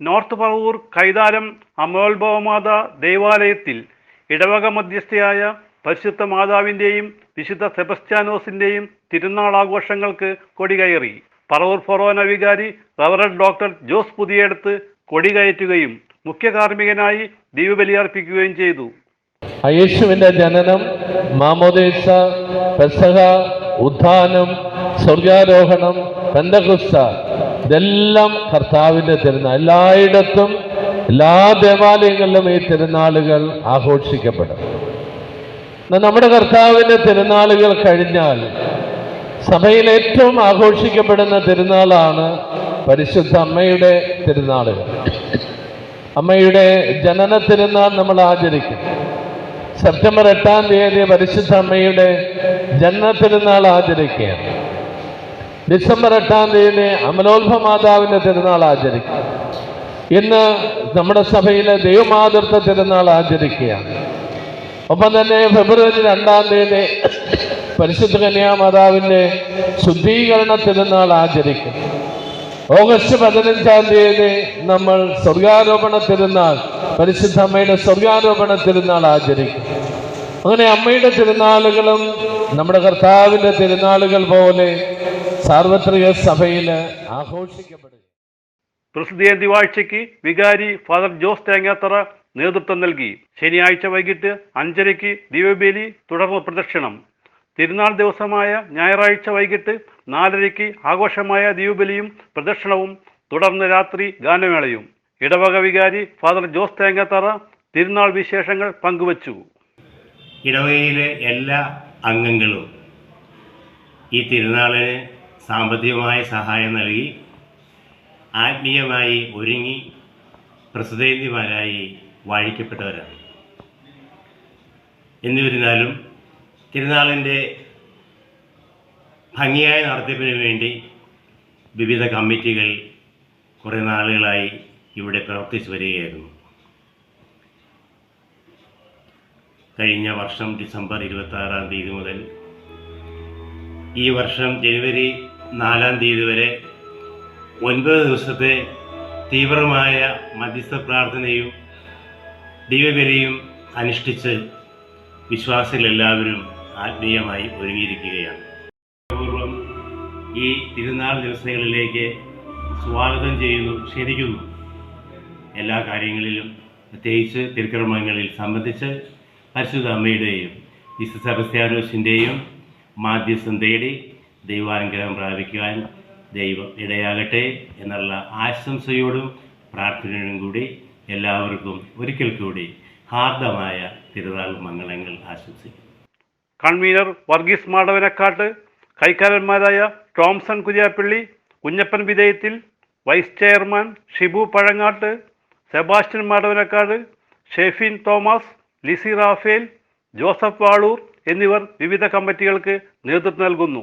North Paravur Kaitharam അമോത്ഭവമാത ദേവാലയത്തിൽ ഇടവക മധ്യസ്ഥയായ പരിശുദ്ധ മാതാവിന്റെയും വിശുദ്ധ സെബസ്ത്യാനോസിന്റെയും തിരുനാൾ ആഘോഷങ്ങൾക്ക് കൊടികയറി പറവൂർ ഫൊറോന വികാരി റവറൻ ഡോക്ടർ ജോസ് പുതിയടത്ത് കൊടികയറ്റുകയും മുഖ്യ കാർമ്മികനായി ദീപബലിയർപ്പിക്കുകയും ചെയ്തു. യേശുവിന്റെ ജനനം മാമോദേശ പെസഹ ഉദ്ധാനം സ്വർഗാരോഹണം പെന്തകുസ്ത ഇതെല്ലാം കർത്താവിന്റെ തിരുനാൾ എല്ലായിടത്തും എല്ലാ ദേവാലയങ്ങളിലും ഈ തിരുനാളുകൾ ആഘോഷിക്കപ്പെടും. നമ്മുടെ കർത്താവിന്റെ തിരുനാളുകൾ കഴിഞ്ഞാൽ സഭയിൽ ഏറ്റവും ആഘോഷിക്കപ്പെടുന്ന തിരുനാളാണ് പരിശുദ്ധ അമ്മയുടെ തിരുനാളുകൾ. അമ്മയുടെ ജനന തിരുനാൾ നമ്മൾ ആചരിക്കും. സെപ്റ്റംബർ എട്ടാം തീയതി പരിശുദ്ധ അമ്മയുടെ ജനന തിരുനാൾ ആചരിക്കുകയാണ്. ഡിസംബർ എട്ടാം തീയതി അമലോത്ഭ മാതാവിന്റെ തിരുനാൾ ആചരിക്കും. ഇന്ന് നമ്മുടെ സഭയിലെ ദൈവമാതൃത്വ തിരുനാൾ ആചരിക്കുകയാണ്. ഒപ്പം തന്നെ ഫെബ്രുവരി രണ്ടാം തീയതി പരിശുദ്ധ കന്യാമാതാവിന്റെ ശുദ്ധീകരണ തിരുനാൾ ആചരിക്കും. ഓഗസ്റ്റ് പതിനഞ്ചാം തീയതി നമ്മൾ സ്വർഗാരോപണ തിരുനാൾ പരിശുദ്ധ അമ്മയുടെ സ്വർഗാരോപണ തിരുനാൾ ആചരിക്കും. അങ്ങനെ അമ്മയുടെ തിരുനാളുകളും നമ്മുടെ കർത്താവിന്റെ തിരുനാളുകൾ പോലെ സാർവത്രിക സഭയിൽ ആഘോഷിക്കപ്പെടും പ്രസിദ്ധീയന്തി വാഴ്ചയ്ക്ക് വികാരി ഫാദർ ജോസ് തേങ്ങാത്തറ നേതൃത്വം നൽകി. ശനിയാഴ്ച വൈകിട്ട് അഞ്ചരയ്ക്ക് ദിവ്യബേലി തുടർന്ന് പ്രദക്ഷിണം. തിരുനാൾ ദിവസമായ ഞായറാഴ്ച വൈകിട്ട് നാലരയ്ക്ക് ആഘോഷമായ ദീപബലിയും പ്രദക്ഷിണവും തുടർന്ന് രാത്രി ഗാനമേളയും. ഇടവക വികാരി ഫാദർ ജോസ് തേങ്ങാത്തറ തിരുനാൾ വിശേഷങ്ങൾ പങ്കുവച്ചു. ഇടവകയിലെ എല്ലാ അംഗങ്ങളും ഈ തിരുനാളിന് സാമ്പത്തികമായ സഹായം നൽകി ആത്മീയമായി ഒരുങ്ങി പ്രസിദ്ധേന്തിമാരായി വാഴിക്കപ്പെട്ടവരാണ്. എന്നിരുന്നാലും തിരുനാളിന്റെ ഭംഗിയായ നടത്തിപ്പിന് വേണ്ടി വിവിധ കമ്മിറ്റികൾ കുറേ നാളുകളായി ഇവിടെ പ്രവർത്തിച്ചു വരികയായിരുന്നു. കഴിഞ്ഞ വർഷം ഡിസംബർ ഇരുപത്തി ആറാം തീയതി മുതൽ ഈ വർഷം ജനുവരി നാലാം തീയതി വരെ ഒൻപത് ദിവസത്തെ തീവ്രമായ മധ്യസ്ഥ പ്രാർത്ഥനയും ദിവ്യബലിയും അനുഷ്ഠിച്ച് വിശ്വാസികളെല്ലാവരും ആത്മീയമായി ഒരുങ്ങിയിരിക്കുകയാണ്. പൂർവം ഈ തിരുനാൾ ദിവസങ്ങളിലേക്ക് സ്വാഗതം ചെയ്യുന്നു ക്ഷണിക്കുന്നു. എല്ലാ കാര്യങ്ങളിലും പ്രത്യേകിച്ച് തിരുക്കർമ്മങ്ങളിൽ സംബന്ധിച്ച് പരിശുദ്ധ അമ്മയുടെയും വിശുദ്ധ സെബസ്ത്യാനോസിന്റെയും മാധ്യസ്ഥം തേടി ദൈവാനുഗ്രഹം പ്രാപിക്കുവാൻ ദൈവം ഇടയാകട്ടെ എന്നുള്ള ആശംസയോടും പ്രാർത്ഥനയോടും കൂടി എല്ലാവർക്കും ഒരിക്കൽ കൂടി ഹാർദമായ തിരുനാൾ മംഗളങ്ങൾ ആശംസിക്കും കൺവീനർ വർഗീസ് മാടവനക്കാട്ട് കൈക്കാരന്മാരായ ടോംസൺ കുര്യാപ്പള്ളി കുഞ്ഞപ്പൻ വിധേയത്തിൽ വൈസ് ചെയർമാൻ ഷിബു പഴങ്ങാട്ട് സെബാസ്റ്റ്യൻ മാടവനക്കാട് ഷെഫിൻ തോമസ് ലിസി റാഫേൽ ജോസഫ് വാളൂർ എന്നിവർ വിവിധ കമ്മിറ്റികൾക്ക് നേതൃത്വം നൽകുന്നു.